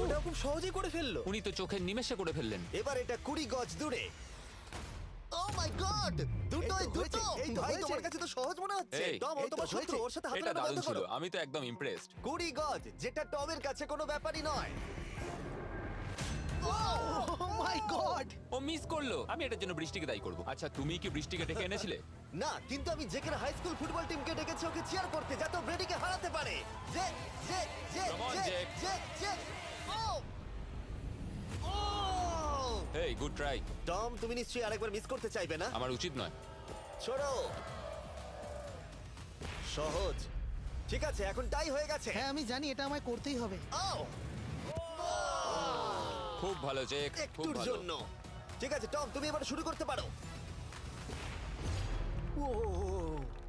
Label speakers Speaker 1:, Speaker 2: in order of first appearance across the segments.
Speaker 1: ওটা খুব সহজেই করে ফেলল।
Speaker 2: উনি তো চোখের নিমেষে করে ফেললেন।
Speaker 3: এবার এটা কুড়ি গজ দূরে। ও মাই গড দুটোই দুটো!
Speaker 1: এই তো
Speaker 3: ভাই তোমার কাছে তো সহজ মনে হচ্ছে।
Speaker 2: এই,
Speaker 3: টম ও
Speaker 1: এই তো
Speaker 3: তোমার শত্রু
Speaker 1: হয়েছে।
Speaker 3: ওর সাথে হাত
Speaker 2: এটা দারুণ
Speaker 3: বন্ধ
Speaker 2: ছিল
Speaker 3: করো
Speaker 2: আমি তো একদম ইমপ্রেসড
Speaker 3: কুড়ি গজ যেটা টমের কাছে কোনো ব্যাপারই নয়।
Speaker 1: ও মাই গড
Speaker 2: ও মিস করল। আমি এটার জন্য বৃষ্টিকে দায়ী করব। আচ্ছা তুমি কি বৃষ্টিকে ডেকে এনেছিলে?
Speaker 3: না কিন্তু আমি জেকের হাই স্কুল ফুটবল টিমকে ডেকেছি ওকে চিয়ার করতে যাতে ও ব্রেডিকে হারাতে পারে।
Speaker 2: Come on, Jake.
Speaker 3: ও ও
Speaker 2: হেই গুড ট্রাই
Speaker 3: টম তুমি নিশ্চয়ই আরেকবার মিস করতে চাইবে না?
Speaker 2: আমার উচিত নয়।
Speaker 3: ছোড়ো সহজ। ঠিক আছে এখন টাই হয়ে গেছে।
Speaker 1: হ্যাঁ আমি জানি এটা আমায় করতেই হবে।
Speaker 3: ও
Speaker 2: খুব ভালো জেক খুব
Speaker 3: একটুর
Speaker 2: ভালো।
Speaker 3: জন্য। ঠিক আছে টম তুমি এবার শুরু করতে পারো। ও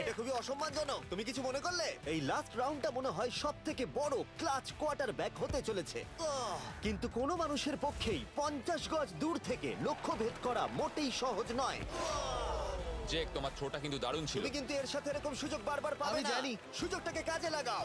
Speaker 3: এটা খুবই অসম্মানজনক। তুমি কিছু মনে করলে? এই লাস্ট রাউন্ডটা মনে হয় সব থেকে বড় ক্লাচ কোয়ার্টার ব্যাক হতে চলেছে। কিন্তু কোনো মানুষের পক্ষেই পঞ্চাশ গজ দূর থেকে লক্ষ্য ভেদ করা মোটেই সহজ নয়।
Speaker 2: জেক তোমার থ্রোটা কিন্তু দারুণ ছিল।
Speaker 3: তুমি কিন্তু এর সাথে এরকম সুযোগ বারবার পাবে
Speaker 1: আমি
Speaker 3: না।
Speaker 1: জানি।
Speaker 3: সুযোগটাকে কাজে লাগাও।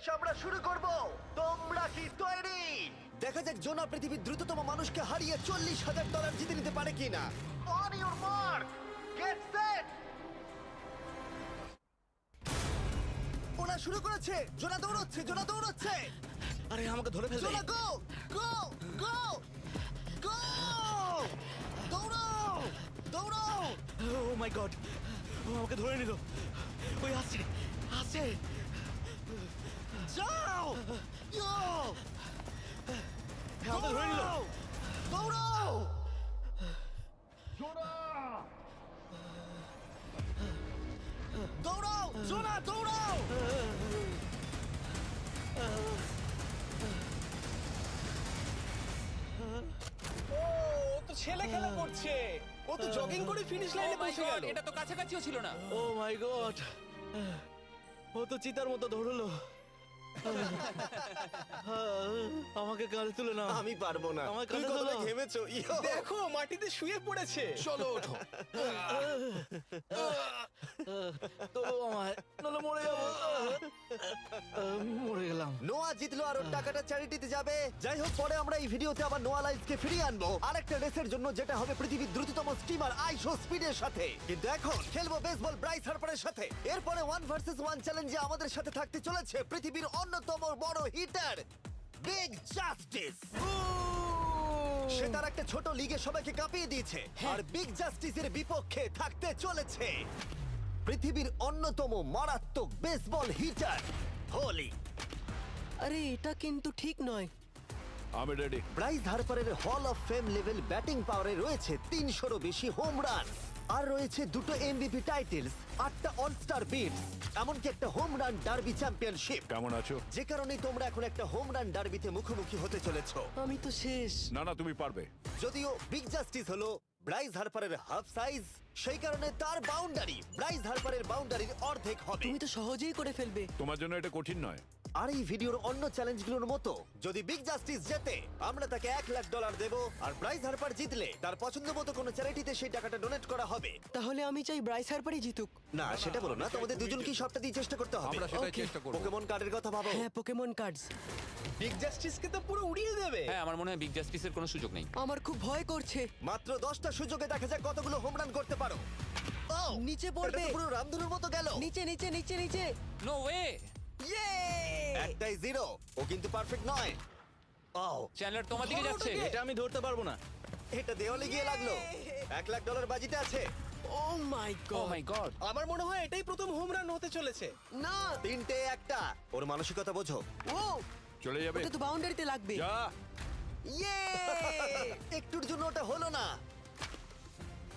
Speaker 3: বেশ আমরা শুরু করব। তোমরা কি তৈরি? দেখা যাক জোনা পৃথিবীর দ্রুততম মানুষকে হারিয়ে চল্লিশ হাজার ডলার জিতে নিতে পারে কিনা। On your mark get set ওরা শুরু করেছে। জোনা দৌড়চ্ছে জোনা দৌড়চ্ছে।
Speaker 4: আরে আমাকে ধরে ফেলবে।
Speaker 3: জোনা গো গো গো গো দৌড়াও দৌড়াও
Speaker 4: ও মাই গড ও আমাকে ধরে নিল। ওই আসছে আসছে।
Speaker 3: যাও oh, ও তো
Speaker 4: ছেলে খেলা করছে। ও তো জগিং করে ফিনিশ লাইনে
Speaker 2: oh
Speaker 4: পৌঁছে গেল।
Speaker 2: এটা তো কাছাকাছিও ছিল না।
Speaker 4: ও মাই গড ও তো চিতার মতো ধরলো আমাকে কাঁধে তুলে না
Speaker 3: আমি পারব না।
Speaker 4: আমার
Speaker 3: তুমি
Speaker 4: কাঁধে
Speaker 3: কতটা
Speaker 4: তোলো।
Speaker 3: ঘেমেছো? ইয়ো।
Speaker 4: দেখো মাটিতে শুয়ে পড়েছে।
Speaker 5: চলো ওঠো।
Speaker 4: তোলো আমায় নলে মরে যাব। মরে গেলাম।
Speaker 3: নোয়া জিতলো আর ওর টাকাটা চ্যারিটিতে যাবে। যাই হোক পরে আমরা এই ভিডিওতে আবার নোয়া লাইফকে ফিরিয়ে আনব। আরেকটা রেসের জন্য যেটা হবে পৃথিবীর দ্রুততম স্টিমার আইশো স্পিডের সাথে। কিন্তু এখন খেলব বেসবল ব্রাইস হার্পারের সাথে। এরপরে ওয়ান ভার্সেস ওয়ান চ্যালেঞ্জে আমাদের সাথে থাকতে চলেছে পৃথিবীর অন্যতম বড় হিটার বিগ জাস্টিস সে তার একটা ছোট লিগে সবাইকে কাঁপিয়ে দিয়েছে। আর বিগ জাস্টিসের বিপক্ষে থাকতে চলেছে। পৃথিবীর অন্যতম মারাত্মক বেসবল হিটার হোলি
Speaker 6: আরে এটা কিন্তু ঠিক নয়।
Speaker 7: আমি ready
Speaker 3: Bryce হার্পারের hall of fame level batting পাওয়ারে রয়েছে তিনশোরও বেশি হোম রান আর রয়েছে দুটো এমবিপি টাইটেলস আটটা অলস্টার বিটস এমনকি একটা হোম রান ডার্বি চ্যাম্পিয়নশিপ
Speaker 7: কেমন আছো?
Speaker 3: যে কারণে তোমরা এখন একটা হোম রান ডার্বিতে মুখোমুখি হতে চলেছো।
Speaker 6: আমি তো শেষ।
Speaker 7: না না তুমি পারবে।
Speaker 3: যদিও বিগ জাস্টিস হলো ব্রাইস হার্পারের হাফ সাইজ সেই কারণে তার বাউন্ডারি ব্রাইস হার্পারের বাউন্ডারির অর্ধেক হবে।
Speaker 6: তুমি তো সহজেই করে ফেলবে।
Speaker 7: তোমার জন্য এটা কঠিন নয়।
Speaker 3: আর এই ভিডিওর অন্য চ্যালেঞ্জগুলোর মতো যদি বিগ জাস্টিস জেতে আমরা তাকে এক লাখ ডলার দেব আর প্রাইজ হারপার জিতলে তার পছন্দ মতো কোনো চ্যারিটিতে সেই টাকাটা ডোনেট করা হবে।
Speaker 6: তাহলে আমি চাই ব্রাইস হারপারই জিতুক।
Speaker 3: না সেটা বলো না তোমাদের দুজনকেই সবটা দিয়ে চেষ্টা করতে হবে।
Speaker 7: আমরা সেটাই
Speaker 6: Okay.
Speaker 7: চেষ্টা করব।
Speaker 3: পোকেমন কার্ডের কথা ভাবো।
Speaker 6: হ্যাঁ পোকেমন কার্ডস
Speaker 4: বিগ জাস্টিসকে তো পুরো উড়িয়ে দেবে।
Speaker 2: হ্যাঁ আমার মনে হয় বিগ জাস্টিসের কোনো সুযোগ নেই।
Speaker 6: আমার খুব ভয় করছে।
Speaker 3: মাত্র দশটা সুযোগে দেখা যাক কতগুলো হোম রান করতে পারো। Oh!
Speaker 6: নিচে পড়বে।
Speaker 3: পুরো রামধনুর মতো গেল।
Speaker 6: নিচে নিচে নিচে নিচে।
Speaker 2: নো ওয়ে
Speaker 6: ইয়ে
Speaker 3: একটাই জিরো ও কিন্তু পারফেক্ট নয়। ও
Speaker 2: চ্যানেলার তোমার দিকে যাচ্ছে।
Speaker 4: এটা আমি ধরতে পারব না।
Speaker 3: এটা দেওয়ালে গিয়ে লাগল। এক লাখ ডলার বাজিতে আছে।
Speaker 6: ও মাই গড ও
Speaker 2: মাই গড
Speaker 4: আমার মনে হয় এটাই প্রথম হোম রান হতে চলেছে।
Speaker 6: না!
Speaker 3: তিনটে একটা। ওর মানসিকতা বোঝো।
Speaker 6: ও
Speaker 7: চলে যাবে।
Speaker 6: ওটা তো বাউন্ডারিতে লাগবে।
Speaker 7: যা!
Speaker 6: ইয়ে
Speaker 3: একটুর জন্য ওটা হলো না।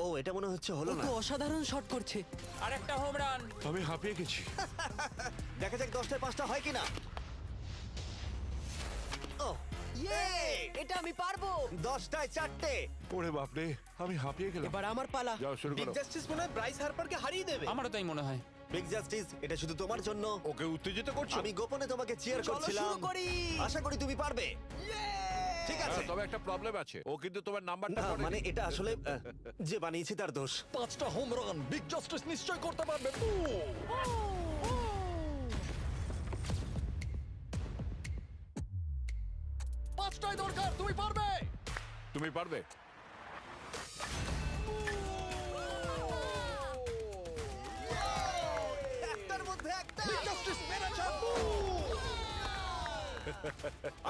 Speaker 3: ও এটা মনে হচ্ছে হলো না।
Speaker 6: তো অসাধারণ শট করছে।
Speaker 2: আর একটা হোম রান
Speaker 7: আমি হাঁপিয়ে গেছি।
Speaker 3: দেখা যাক দশটায় পাঁচটা হয় কিনা। ও
Speaker 6: ইয়ে এটা আমি পারব।
Speaker 3: দশটায় চারটে।
Speaker 7: ওরে বাপরে আমি হাঁপিয়ে গেলাম।
Speaker 6: এবার আমার পালা।
Speaker 7: যাও শুরু করো।
Speaker 4: জাস্টিস মনে হয় ব্রাইস হারপারকে হারিয়ে দেবে।
Speaker 2: আমারও তাই মনে হয়।
Speaker 3: বিগ জাস্টিস এটা শুধু তোমার জন্য।
Speaker 7: ওকে উত্তেজিত করছ?
Speaker 3: আমি গোপনে তোমাকে চিয়ার করছিলাম।
Speaker 6: করি।
Speaker 3: আশা করি তুমি পারবে। ঠিক আছে।
Speaker 7: হ্যাঁ, তবে একটা প্রবলেম আছে। ও কিন্তু তোমার নাম্বারটা
Speaker 3: না মানে এটা আসলে আহ, যে বানিয়েছে তার দোষ।
Speaker 5: পাঁচটা হোম রান বিগ জাস্টিস নিশ্চয় করতে পারবে। পাঁচটাই দরকার তুমি পারবে?
Speaker 7: তুমি পারবে।
Speaker 3: একটার মধ্যে একটা।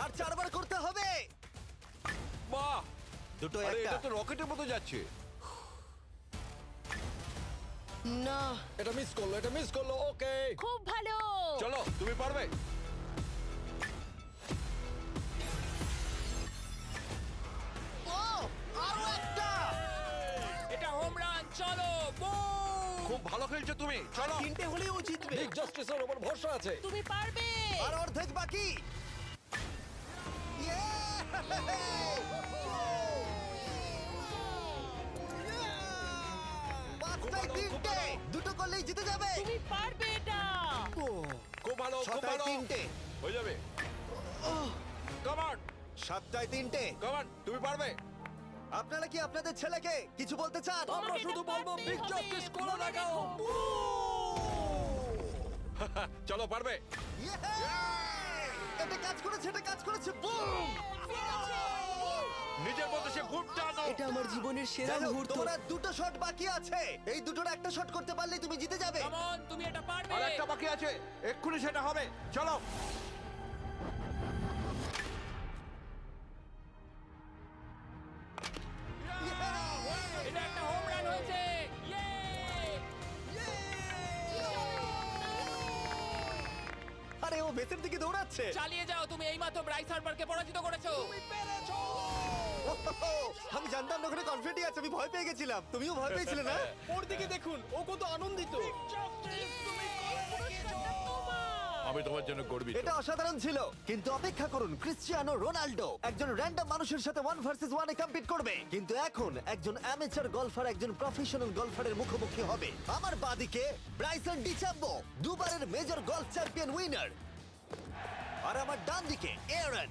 Speaker 3: আর চারবার করতে হবে।
Speaker 7: বাহ
Speaker 3: দুটো
Speaker 7: আরে
Speaker 3: একটা।
Speaker 7: এটা তো রকেটের মতো যাচ্ছে।
Speaker 6: না।
Speaker 5: এটা মিস করল এটা মিস করল ওকে
Speaker 8: খুব ভালো।
Speaker 7: চলো তুমি পারবে।
Speaker 3: ও আরও একটা।
Speaker 2: এটা হোম রান চলো boom!
Speaker 7: খুব ভালো খেলছো তুমি চলো।
Speaker 4: তিনটে ও জিতবে।
Speaker 5: বিগ জাস্টিসের উপর ভরসা আছে।
Speaker 8: তুমি পারবে।
Speaker 3: আর অর্ধেক বাকি! পাঁচটায় তিনটে। দুটো করলেই জিতে যাবে।
Speaker 8: তুমি পারবে এটা।
Speaker 7: খুব ভালো খুব
Speaker 3: ছটায়
Speaker 7: ভালো।
Speaker 3: তিনটে।
Speaker 7: হয়ে যাবে। কমান
Speaker 3: সাতটায় তিনটে।
Speaker 7: কমান তুমি পারবে।
Speaker 3: আপনারা কি আপনাদের ছেলেকে কিছু বলতে চান?
Speaker 5: আমরা
Speaker 8: তোমাকে
Speaker 5: শুধু
Speaker 8: এটা
Speaker 5: বলব
Speaker 8: পারতেই
Speaker 5: বিগ
Speaker 8: হবে,
Speaker 5: জাস্টিস করে
Speaker 8: মনে
Speaker 5: দেখাও
Speaker 8: রেখো।
Speaker 7: চলো পারবে।
Speaker 3: Yeah! এটা কাজ করেছে এটা কাজ করেছে বুম
Speaker 7: নিজের মধ্যে সে খুব টানো
Speaker 6: এটা আমার জীবনের সেরা
Speaker 3: যাই হোক,
Speaker 6: মুহূর্ত।
Speaker 3: তোমার আর দুটো শট বাকি আছে। এই দুটোর একটা শট করতে পারলে তুমি জিতে যাবে।
Speaker 2: Come তুমি এটা পারবে।
Speaker 7: আর একটা বাকি আছে। এক্ষুনি সেটা হবে। চলো।
Speaker 3: আমি
Speaker 7: তোমার জন্য গর্বিত।
Speaker 3: এটা অসাধারণ ছিল। কিন্তু অপেক্ষা করুন ক্রিশ্চিয়ানো রোনাল্ডো একজন র্যান্ডম মানুষের সাথে ওয়ান ভার্সেস ওয়ানে কম্পিট করবে। কিন্তু এখন একজন অ্যামেচার গলফার একজন প্রফেশনাল গলফারের মুখোমুখি হবে। আমার বাদিকে ব্রাইসন ডিচাম্বো দুবারের মেজর গলফ চ্যাম্পিয়ন উইনার আর আমার ডান দিকে এয়ারন।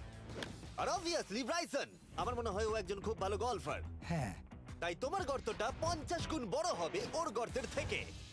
Speaker 3: আর অবভিয়াসলি ব্রাইসন। আমার মনে হয় ও একজন খুব ভালো গলফার
Speaker 1: হ্যাঁ।
Speaker 3: তাই তোমার গর্তটা পঞ্চাশ গুণ বড় হবে ওর গর্তের থেকে।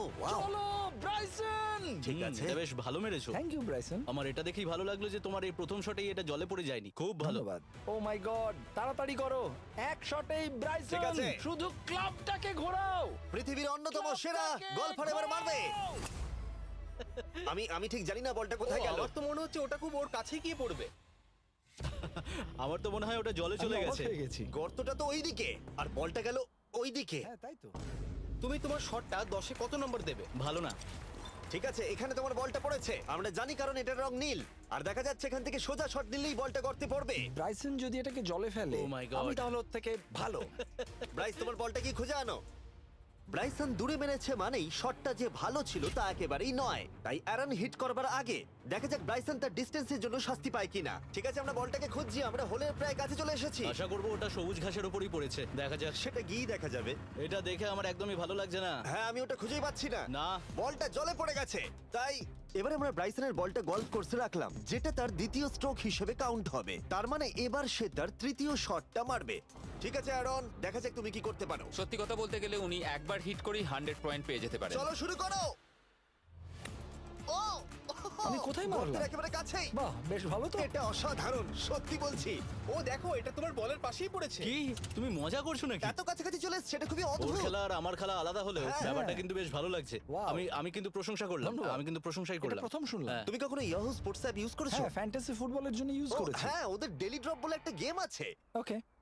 Speaker 3: ও ওয়াও
Speaker 8: চলো ব্রাইসন!
Speaker 3: ঠিক আছে।
Speaker 4: এটা বেশ ভালো মেরেছো।
Speaker 8: Thank you Bryson.
Speaker 4: আমার এটা দেখেই ভালো লাগল যে তোমার এই প্রথম শটেই এটা জলে পড়ে যায়নি। খুব ভালো।
Speaker 8: ধন্যবাদ। ও মাই গড তাড়াতাড়ি করো। এক শটেই
Speaker 3: ঠিক আছে।
Speaker 8: শুধু ক্লাবটাকে ঘোরাও।
Speaker 3: পৃথিবীর অন্যতম সেরা গলফার এবার মারবে। আমি আমি ঠিক জানি না বলটা কোথায় গেল।
Speaker 4: আমার তো মনে হচ্ছে ওটা খুব ওর কাছে গিয়ে পড়বে। আমার তো মনে হয় ওটা জলে চলে
Speaker 8: আমি অবাক
Speaker 4: গেছে।
Speaker 8: হয়ে গেছি।
Speaker 3: গর্তটা তো ওইদিকে আর বলটা গেল ওইদিকে।
Speaker 8: হ্যাঁ তাই তো।
Speaker 4: তুমি তোমার শটটা দশে কত নম্বর দেবে? ভালো না।
Speaker 3: ঠিক আছে এখানে তোমার বলটা পড়েছে। আমরা জানি কারণ এটার রং নীল। আর দেখা যাচ্ছে এখান থেকে সোজা শট দিলেই বলটা গর্তে পড়বে।
Speaker 8: ব্রাইসন যদি এটাকে জলে ফেলে
Speaker 4: Oh my God.
Speaker 8: আমি তাহলে ওর থেকে ভালো।
Speaker 3: ব্রাইস তোমার বলটা কি খুঁজে আনো? ব্রাইসন দূরে মেরেছে মানেই শটটা যে ভালো ছিল তা একেবারেই নয়। তাই অ্যারন হিট করবার আগে দেখা যাক ব্রাইসন তার ডিস্টেন্সের জন্য শাস্তি পায় কিনা। ঠিক আছে আমরা বলটাকে খুঁজছি আমরা হোলের প্রায় কাছে চলে এসেছি।
Speaker 4: আশা করব ওটা সবুজ ঘাসের উপরই পড়েছে দেখা যাক।
Speaker 3: সেটা গিয়ে দেখা যাবে।
Speaker 4: এটা দেখে আমার একদমই ভালো লাগছে না।
Speaker 3: হ্যাঁ আমি ওটা খুঁজেই পাচ্ছি না।
Speaker 4: না।
Speaker 3: বলটা জলে পড়ে গেছে। তাই এবার আমরা ব্রাইসনের বলটা গল্ফ কোর্সে রাখলাম যেটা তার দ্বিতীয় স্ট্রোক হিসেবে কাউন্ট হবে। তার মানে এবার সে তার তৃতীয় শটটা মারবে। ঠিক আছে অ্যারন দেখা যাক তুমি কি করতে পারো।
Speaker 2: সত্যি কথা বলতে গেলে উনি একবার হিট করেই হান্ড্রেড পয়েন্ট পেয়ে যেতে পারে
Speaker 3: চলো শুরু করো! ও
Speaker 8: আমি কোথায় মারলাম?
Speaker 3: গর্তের একেবারে কাছেই।
Speaker 8: বাহ বেশ ভালো তো।
Speaker 3: এটা অসাধারণ সত্যি বলছি।
Speaker 1: ও দেখো এটা তোমার বলের পাশেই পড়েছে।
Speaker 4: কি? তুমি মজা করছ নাকি?
Speaker 3: এত কাছাকাছি চলে এসছে এটা খুবই
Speaker 4: ওর
Speaker 3: অদ্ভুত।
Speaker 4: খেলা আর আমার খেলা আলাদা হলেও
Speaker 3: হ্যাঁ।
Speaker 4: ব্যাপারটা কিন্তু বেশ ভালো লাগছে।
Speaker 8: Wow.
Speaker 4: আমি আমি কিন্তু প্রশংসা করলাম।
Speaker 8: ধন্যবাদ।
Speaker 4: আমি কিন্তু প্রশংসাই
Speaker 8: এটা
Speaker 4: করলাম।
Speaker 8: প্রথম শুনলাম।
Speaker 4: হ্যাঁ।
Speaker 3: তুমি কখনো ইয়াহু স্পোর্টস অ্যাপ ইউজ করেছ?
Speaker 8: হ্যাঁ ফ্যান্টাসি ফুটবলের জন্য ইউজ
Speaker 3: ও,
Speaker 8: করেছি।
Speaker 3: হ্যাঁ ওদের ডেলি ড্রপ বলে একটা গেম আছে।
Speaker 8: ওকে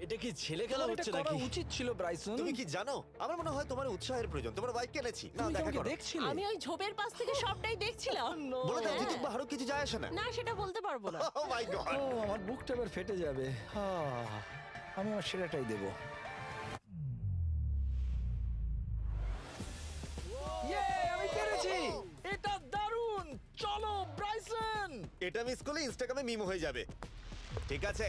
Speaker 4: এটা কি ছেলে খেলা
Speaker 8: তোমার এটা করা
Speaker 4: নাকি?
Speaker 8: উচিত ছিল ব্রাইসন।
Speaker 3: তুমি কি জানো? আমার মনে হয় তোমার উৎসাহের প্রয়োজন। তোমার বাইক কিনেছি না
Speaker 8: তুমি কি
Speaker 3: দেখা
Speaker 8: আমাকে
Speaker 3: করো।
Speaker 8: দেখছিলে?
Speaker 9: আমি ওই ঝোপের পাশ থেকে সবটাই দেখছিলাম।
Speaker 3: বলে দাও
Speaker 9: হ্যাঁ।
Speaker 3: জিতুক বা হারুক কিছু যায় আসে না।
Speaker 9: না সেটা বলতে পারব না।
Speaker 3: ও মাই গড
Speaker 8: ও আমার বুকটা এবার ফেটে যাবে। আহ, আমি আমার সেরাটাই দেব। ইয়ে আমি পেরেছি এটা দারুণ! চলো ব্রাইসন!
Speaker 3: এটা মিস করলে ইনস্টাগ্রামে মিম হয়ে যাবে। ঠিক আছে।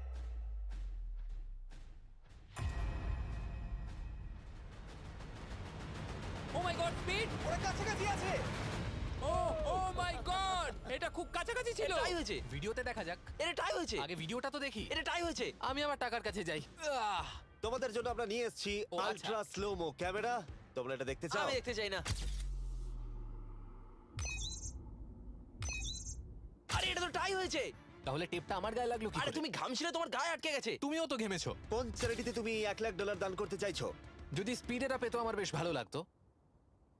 Speaker 2: মাই গড স্পিড
Speaker 1: ওরা কাছাকাছি আছে।
Speaker 2: ও ও মাই গড এটা খুব কাছাকাছি ছিল।
Speaker 5: টাই হয়েছে।
Speaker 6: ভিডিওতে দেখা যাক।
Speaker 5: এটা টাই হয়েছে।
Speaker 6: আগে ভিডিওটা তো দেখি।
Speaker 5: এটা টাই হয়েছে।
Speaker 6: আমি আমার টাকার কাছে যাই। আহ!
Speaker 3: তোমাদের জন্য আমরা নিয়ে এসেছি
Speaker 6: ও, আচ্ছা।
Speaker 3: আলট্রা স্লোমো ক্যামেরা তোমরা এটা দেখতে চাও?
Speaker 5: আমি দেখতে চাই না। আরে এটা তো টাই হয়েছে।
Speaker 6: তাহলে টেপটা আমার গায়ে লাগল কি
Speaker 5: আরে
Speaker 6: করে?
Speaker 5: তুমি ঘামছিলে তোমার গায়ে আটকে গেছে।
Speaker 6: তুমিও তো ঘেমেছো।
Speaker 3: কোন চ্যারিটিতে তুমি এক লাখ ডলার দান করতে চাইছো?
Speaker 6: যদি স্পিডেরা পেতো আমার বেশ ভালো লাগতো।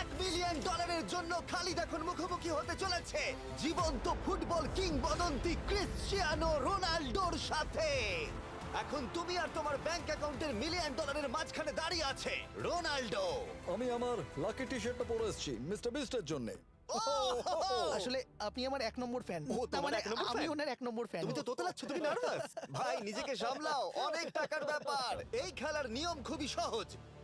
Speaker 3: এক মিলিয়ন ডলারের জন্য খালিদ এখন মুখোমুখি হতে চলেছে। জীবন্ত ফুটবল কিংবদন্তি ক্রিশ্চিয়ানো রোনাল্ডোর সাথে। এখন তুমি আর তোমার ব্যাংক অ্যাকাউন্টের মিলিয়ন ডলারের মাঝখানে দাঁড়িয়ে আছে। রোনাল্ডো।
Speaker 8: আমি আমার লাকি টি শার্টটা পরে এসেছি মিস্টার বিস্টের জন্য।
Speaker 1: আসলে আপনি আমার এক নম্বর ফ্যান
Speaker 3: ও, তোমার এক নম্বর
Speaker 1: আমি
Speaker 3: fan?
Speaker 1: ওনার এক নম্বর ফ্যান
Speaker 3: তুমি তো তোতলাচ্ছ তুমি নার্ভাস ভাই নিজেকে সামলাও অনেক টাকার ব্যাপার। এই খেলার নিয়ম খুবই সহজ।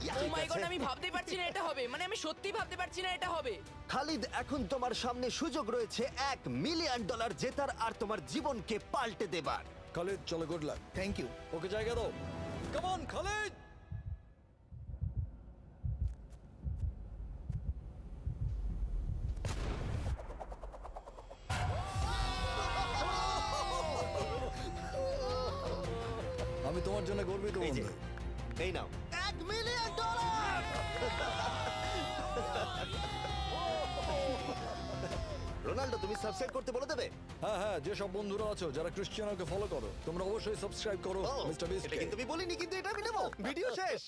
Speaker 5: ও মাই গড আমি ভাবতেই পারছি না এটা হবে। মানে আমি সত্যি ভাবতে পারছি না এটা হবে।
Speaker 3: খালিদ এখন তোমার সামনে সুযোগ রয়েছে এক মিলিয়ন ডলার জেতার আর তোমার জীবনকে পাল্টে দেবার।
Speaker 8: খালিদ চলো good luck
Speaker 1: thank you
Speaker 8: okay জায়গা দাও। কেমন খালিদ! আছো? যারা ক্রিশ্চিয়ানোকে ফলো করো তোমরা অবশ্যই সাবস্ক্রাইব করো
Speaker 3: ও,
Speaker 8: মিস্টার
Speaker 3: এটা
Speaker 8: বিস্টকে
Speaker 3: কিন্তু আমি বলিনি কিন্তু এটা আমি নেব। ভিডিও শেষ।